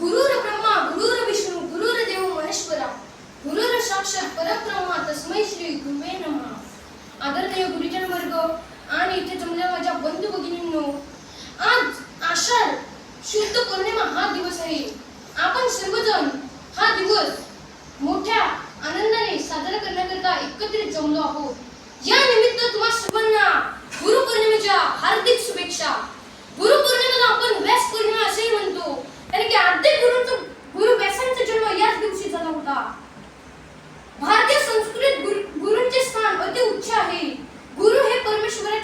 गुरुर ब्रह्मा गुरुर विष्णू गुरुर देव महेश्वरा गुरुर साक्षात परब्रह्मा तस्मै श्री गुरुवे नमः. आदरणीय गुरुजन वर्ग आणि इथे जमल्या माझ्या बंधू भगिनींनो आज आषाढ शुद्ध पौर्णिमा हा दिवस आहे. आपण सर्वजण हा दिवस मोठ्या आनंदाने साजरा करण्याकरता एकत्रित जमलो आहोत. या निमित्त तुम्हाला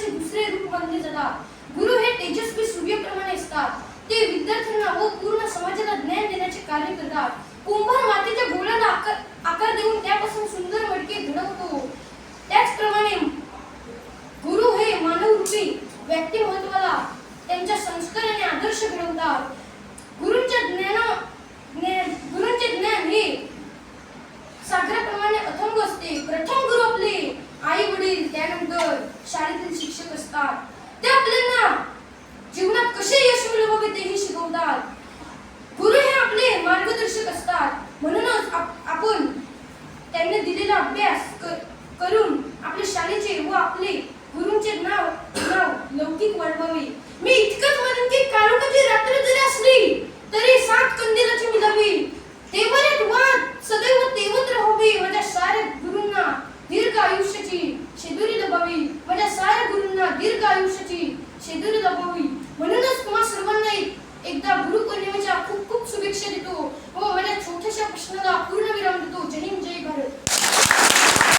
सूर्याचे दुसरे रूप मानले जातात. गुरु हे तेजस्वी सूर्यप्रमाणे असतात. ते विद्यार्थ्यांना व पूर्ण समाजाला ज्ञान देण्याचे कार्य करतात. कुंभार मातीच्या गोळ्याला आकार आकार देऊन त्यापासून सुंदर मडके घडवतो त्याचप्रमाणे गुरु हे मानवरूपी व्यक्तिमत्वाला त्यांच्या संस्कार आणि आदर्श घडवतात. गुरूंच्या ज्ञान ज्ञान ज्ञान हे सागराप्रमाणे अथंग असते. प्रथम गुरु आपले आई वडील त्यानंतर अभ्यास करून आपले शाळेचे व आपले गुरुंचे नाव नाव लौकिक वाढवावे मी इतकंच म्हणून की काळोखाची रात्र जरी असली तरी सात कंदिलाची जावी तेवरेत वाद सदैव तेवत राहावी. माझ्या साऱ्या गुरूंना दीर्घ आयुष्याची शेदुरी दबावी माझ्या साऱ्या गुरूंना दीर्घ आयुष्याची